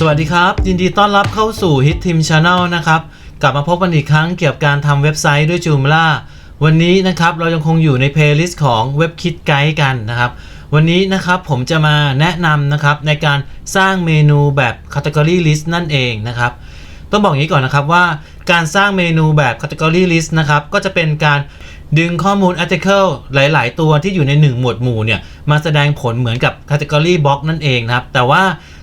สวัสดีครับ ยินดีต้อนรับเข้าสู่ Hit Team Channel นะครับ กลับมาพบกันอีกครั้งเกี่ยวกับการทำเว็บไซต์ด้วย Joomla วันนี้นะครับเรายังคงอยู่ใน playlist ของ Web Kit Guide กันนะครับ วันนี้นะครับผมจะมาแนะนำนะครับในการสร้างเมนูแบบ Category List นั่นเองนะครับ ต้องบอกอย่างนี้ก่อนนะครับว่าการสร้างเมนูแบบ category list นะครับก็จะเป็นการดึงข้อมูล article หลาย ๆ ตัวที่อยู่ใน 1 หมวดหมู่เนี่ยมาแสดงผลเหมือนกับ category box นั่นเองนะครับแต่ว่า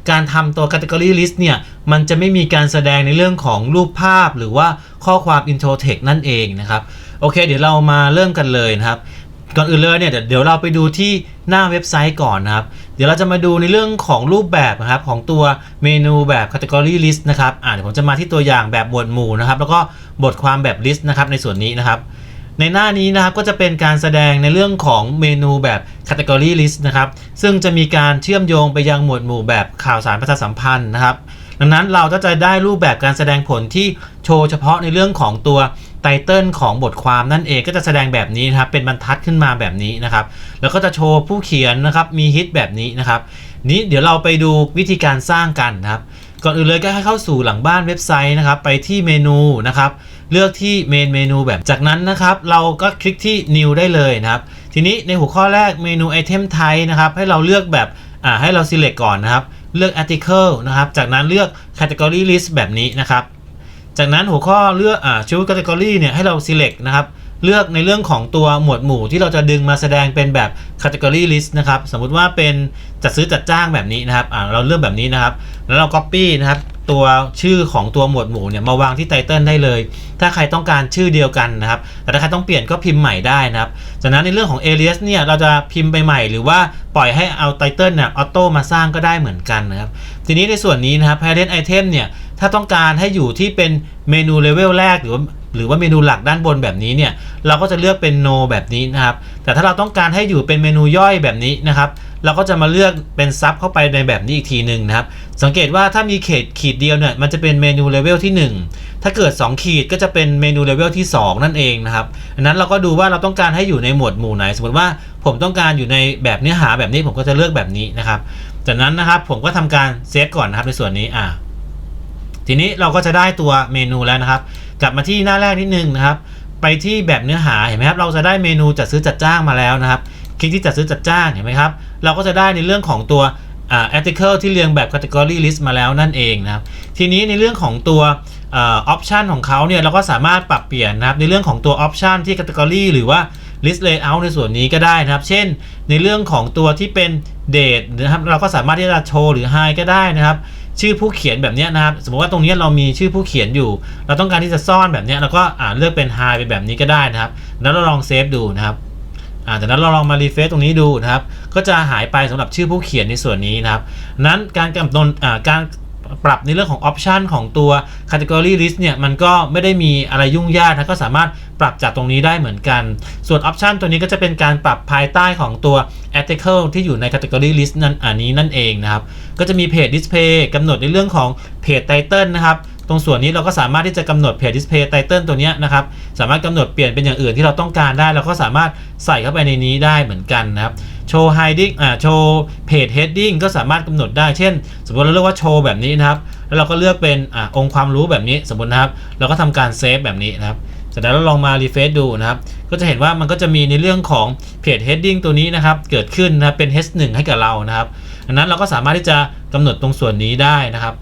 การทำตัว category list เนี่ย มันจะไม่มีการแสดงในเรื่องของรูปภาพ หรือว่าข้อความ intro text นั่นเองนะครับ โอเค เดี๋ยวเรามาเริ่มกันเลยนะครับ ก่อนอื่นเลยเนี่ยเดี๋ยวเราไปดูที่หน้าเว็บไซต์ก่อนนะครับ เดี๋ยวเราจะมาดูในเรื่องของรูปแบบนะครับของตัวเมนูแบบ category list นะครับ อ่าเดี๋ยวผมจะมาที่ตัวอย่างแบบหมวดหมู่นะครับ แล้วก็บทความแบบ list นะครับในส่วนนี้นะครับ ในหน้านี้นะครับก็จะเป็นการแสดงในเรื่องของเมนูแบบ category list นะครับ ซึ่งจะมีการเชื่อมโยงไปยังหมวดหมู่แบบข่าวสารประชาสัมพันธ์นะครับ ดังนั้นเราก็จะได้รูปแบบการแสดงผลที่โชว์เฉพาะในเรื่องของตัวไตเติลของบทความนั่นเองก็จะแสดงแบบนี้นะครับ เป็นบรรทัดขึ้นมาแบบนี้นะครับ แล้วก็จะโชว์ผู้เขียนนะครับ มีฮิตแบบนี้นะครับ นี้เดี๋ยวเราไปดูวิธีการสร้างกันนะครับ ก่อนอื่นเลยก็ให้เข้าสู่หลังบ้านเว็บไซต์นะครับ ไปที่เมนูนะครับ เลือกที่เมนเมนูแบบจากนั้นนะครับเราก็คลิกที่ new ได้เลยนะครับ ทีนี้ในหัวข้อแรกเมนูไอเทมไทยนะครับให้เราเลือกแบบอ่าให้เรา select ก่อนนะครับเลือก article นะครับ จากนั้นเลือก category list แบบนี้นะครับ จากนั้นหัวข้อเลือกอ่า choose category เนี่ยให้เรา select นะครับเลือกในเรื่องของตัวหมวดหมู่ที่เราจะดึงมาแสดงเป็นแบบ category list นะครับ สมมุติว่าเป็นจัดซื้อจัดจ้างแบบนี้นะครับ อ่าเราเลือกแบบนี้นะครับ แล้วเรา copy นะครับ ตัวชื่อของตัวหมวดหมู่เนี่ยมาวางที่ไตเติลได้เลย ถ้าใครต้องการชื่อเดียวกันนะครับ แต่ถ้าใครต้องเปลี่ยนก็พิมพ์ใหม่ได้นะครับ จากนั้นในเรื่องของ alias เนี่ยเราจะพิมพ์ไปใหม่ หรือว่าปล่อยให้เอาไตเติลเนี่ยออโต้มาสร้างก็ได้เหมือนกันนะครับ ทีนี้ในส่วนนี้นะครับ parent item เนี่ยถ้าต้องการให้อยู่ที่เป็นเมนูเลเวลแรกหรือว่าหรือว่าเมนูหลักด้านบนแบบนี้เนี่ยเราก็จะเลือกเป็น no แบบนี้นะครับ แต่ถ้าเราต้องการให้อยู่เป็นเมนูย่อยแบบนี้นะครับ เราก็จะมาเลือกเป็นซับเข้าไปในแบบนี้อีกทีหนึ่งนะครับ สังเกตว่าถ้ามีเขตขีดเดียวเนี่ยมันจะเป็นเมนูเลเวลที่ 1 ถ้าเกิด 2 ขีดก็จะเป็นเมนูเลเวลที่ 2 นั่นเองนะครับดังนั้นเราก็ดูว่าเราต้องการให้อยู่ในหมวดหมู่ไหน สมมติว่าผมต้องการอยู่ในแบบเนื้อหาแบบนี้ผมก็จะเลือกแบบนี้นะครับ จากนั้นนะครับผมก็ทำการเซฟก่อนนะครับในส่วนนี้อ่าทีนี้เราก็จะได้ตัวเมนูแล้วนะครับ กลับมาที่หน้าแรกนิดนึงนะครับ ไปที่แบบเนื้อหาเห็นไหมครับเราจะได้เมนูจัดซื้อจัดจ้างมาแล้วนะครับ คลิกที่จัดซื้อจัดจ้างเห็นไหมครับ เราก็จะได้ในเรื่องของตัวอ่า article ที่เรียงแบบ category list มาแล้วนั่นเองนะครับ ทีนี้ในเรื่องของตัวออปชันของเขาเนี่ยเราก็สามารถปรับเปลี่ยนนะครับในเรื่องของตัวออปชันที่ category หรือว่า list layout ในส่วนนี้ก็ได้นะครับ เช่น ในเรื่องของตัวที่เป็น date นะครับ เราก็สามารถที่จะโชว์หรือ hide ก็ได้นะครับ ชื่อผู้เขียนแบบนี้นะครับ สมมติว่าตรงนี้เรามีชื่อผู้เขียนอยู่ เราต้องการที่จะซ่อนแบบนี้เราก็อ่าเลือกเป็น hide ไปแบบนี้ก็ได้นะครับ แล้วเราลองเซฟดูนะครับ อ่าจากนั้นเราลองมารีเฟซตรงนี้ดูนะครับ ก็จะหายไปสำหรับชื่อผู้เขียนในส่วนนี้นะครับ นั้นการกำหนดอ่าการปรับในเรื่องของออปชันของตัว category list เนี่ยมันก็ไม่ได้มีอะไรยุ่งยากนะก็สามารถปรับจากตรงนี้ได้เหมือนกัน ส่วนออปชันตัวนี้ก็จะเป็นการปรับภายใต้ของตัว article ที่อยู่ใน category list นั้นอันนี้นั่นเองนะครับ ก็จะมีเพจ display กำหนดในเรื่องของเพจ title นะครับ ตรงส่วนนี้เราก็สามารถที่จะกำหนดเพจ display title ตัวนี้นะครับ สามารถกำหนดเปลี่ยนเป็นอย่างอื่นที่เราต้องการได้ เราก็สามารถใส่เข้าไปในนี้ได้เหมือนกันนะครับ โชว์ hiding อ่า โชว์เพจ heading ก็สามารถกำหนดได้ เช่น สมมติเราเลือกว่าโชว์แบบนี้นะครับ แล้วเราก็เลือกเป็นอ่าองค์ความรู้แบบนี้สมมตินะครับ เราก็ทำการเซฟแบบนี้นะครับจากนั้นเราลองมารีเฟซดูนะครับ ก็จะเห็นว่ามันก็จะมีในเรื่องของเพจ heading ตัวนี้นะครับ เกิดขึ้นนะเป็น h1 ให้กับเรานะครับดังนั้นเราก็สามารถที่จะกำหนดตรงส่วนนี้ได้นะครับ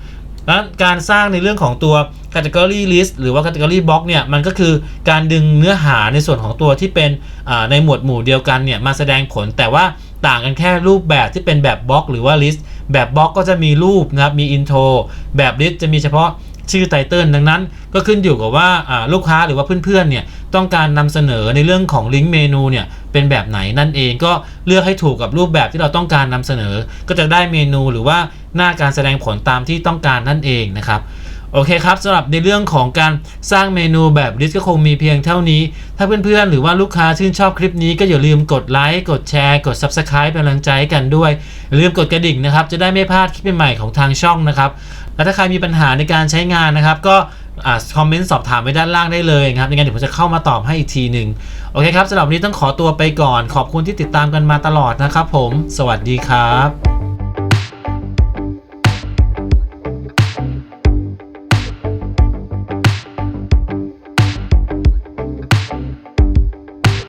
และการสร้างในเรื่องของตัว category list หรือว่า category box เนี่ยมันก็คือการดึงเนื้อหาในส่วนของตัวที่เป็นในหมวดหมู่เดียวกันเนี่ยมาแสดงผลแต่ว่าต่างกันแค่รูปแบบที่เป็นแบบบล็อกหรือว่า list แบบบล็อกก็จะมีรูปนะครับมี intro แบบ list จะมีเฉพาะชื่อไตเติลดังนั้น ก็ขึ้นอยู่กับว่าลูกค้าหรือว่าเพื่อนๆเนี่ย ต้องการนำเสนอในเรื่องของลิงก์เมนูเนี่ยเป็นแบบไหนนั่นเองก็เลือกให้ถูกกับรูปแบบที่เราต้องการนำเสนอ ก็จะได้เมนูหรือว่าหน้าการแสดงผลตามที่ต้องการนั่นเองนะครับโอเคครับสำหรับในเรื่องของการสร้างเมนูแบบลิสก็คงมีเพียงเท่านี้ ถ้าเพื่อนๆ หรือว่าลูกค้าชื่นชอบคลิปนี้ก็อย่าลืมกดไลค์กดแชร์ กด Subscribe เป็นกำลังใจกันด้วยอย่าลืมกดกระดิ่งนะครับ จะได้ไม่พลาดคลิปใหม่ๆของทางช่องนะครับ และถ้าใครมีปัญหาในการใช้งานนะครับ ก็ คอมเมนต์สอบถามไว้ด้านล่างได้เลยนะครับยังไงเดี๋ยวผมจะเข้ามาตอบให้อีกทีหนึ่งโอเคครับสำหรับวันนี้ต้องขอตัวไปก่อน ขอบคุณที่ติดตามกันมาตลอดนะครับผม สวัสดีครับ